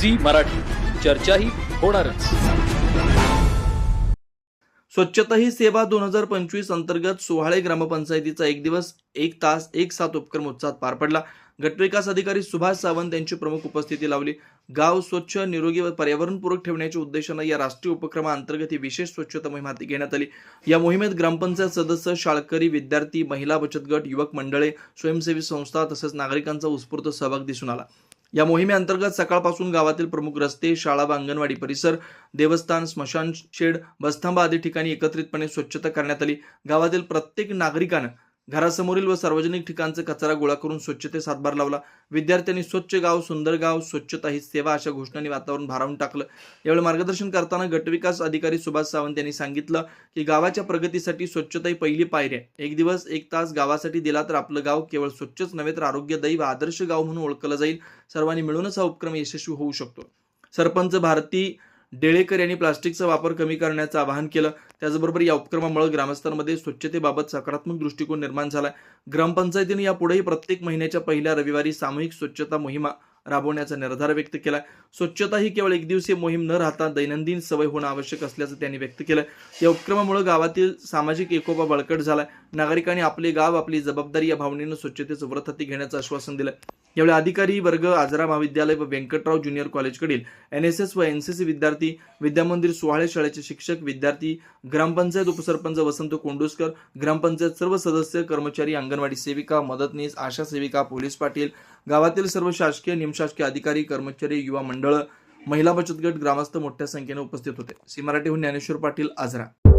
Zee Marathi. चर्चाही होणारच. स्वच्छता ही सेवा दोन हजार पंचवीस अंतर्गत सोहाळे ग्रामपंचायतीचा एक दिवस एक तास एक सात उपक्रम उत्साहात पार पडला. गटविकास अधिकारी सुभाष सावंत यांची प्रमुख उपस्थिती लावली. गाव स्वच्छ निरोगी व पर्यावरणपूरक ठेवण्याच्या उद्देशानं या राष्ट्रीय उपक्रमाअंतर्गत ही विशेष स्वच्छता मोहीम हाती घेण्यात आली. या मोहिमेत ग्रामपंचायत सदस्य शाळकरी विद्यार्थी महिला बचत गट युवक मंडळे स्वयंसेवी संस्था तसेच नागरिकांचा उत्स्फूर्त सहभाग दिसून आला. या मोहिमेअंतर्गत सकाळपासून गावातील प्रमुख रस्ते शाळा व अंगणवाडी परिसर देवस्थान स्मशान शेड बसथांबा आदी ठिकाणी एकत्रितपणे स्वच्छता करण्यात आली. गावातील प्रत्येक नागरिकानं घरासमोरील व सार्वजनिक ठिकाणचा कचरा गोळा करून स्वच्छतेस हातभार लावला. विद्यार्थ्यांनी स्वच्छ गाव सुंदर गाव स्वच्छता ही सेवा अशा घोषणांनी वातावरण भारावून टाकलं. यावेळी मार्गदर्शन करताना गटविकास अधिकारी सुभाष सावंत यांनी सांगितलं की गावाच्या प्रगतीसाठी स्वच्छता ही पहिली पायरी आहे. एक दिवस एक तास गावासाठी दिला तर आपलं गाव केवळ स्वच्छच नव्हे तर आरोग्यदायी व आदर्श गाव म्हणून ओळखलं जाईल. सर्वांनी मिळूनच हा उपक्रम यशस्वी होऊ शकतो. सरपंच भारती डेळेकर यांनी प्लास्टिकचा वापर कमी करण्याचं आवाहन केलं. त्याचबरोबर या उपक्रमामुळे ग्रामस्थांमध्ये स्वच्छतेबाबत सकारात्मक दृष्टिकोन निर्माण झालाय. ग्रामपंचायतीने यापुढेही प्रत्येक महिन्याच्या पहिल्या रविवारी सामूहिक स्वच्छता मोहिमा राबवण्याचा निर्धार व्यक्त केलाय. स्वच्छता ही केवळ एक दिवसीय मोहीम न राहता दैनंदिन सवय होणं आवश्यक असल्याचं त्यांनी व्यक्त केलं या उपक्रमामुळे गावातील सामाजिक एकोपा बळकट झालाय. नागरिकांनी आपले गाव आपली जबाबदारी या भावनेनं स्वच्छतेचं व्रत हाती घेण्याचं आश्वासन दिलं यावेळी अधिकारी वर्ग आजरा महाविद्यालय व व्यंकटराव ज्युनियर कॉलेजकडील एन एस एस व एन सी सी विद्यार्थी विद्यामंदिर सोहाळे शाळेचे शिक्षक विद्यार्थी ग्रामपंचायत उपसरपंच वसंत कोंडुसकर ग्रामपंचायत सर्व सदस्य कर्मचारी अंगणवाडी सेविका मदतनीस आशा सेविका पोलीस पाटील गावातील सर्व शासकीय निमशासकीय अधिकारी कर्मचारी युवा मंडळ महिला बचत गट ग्रामस्थ मोठ्या संख्येने उपस्थित होते. सी मराठीहून ज्ञानेश्वर पाटील आजरा.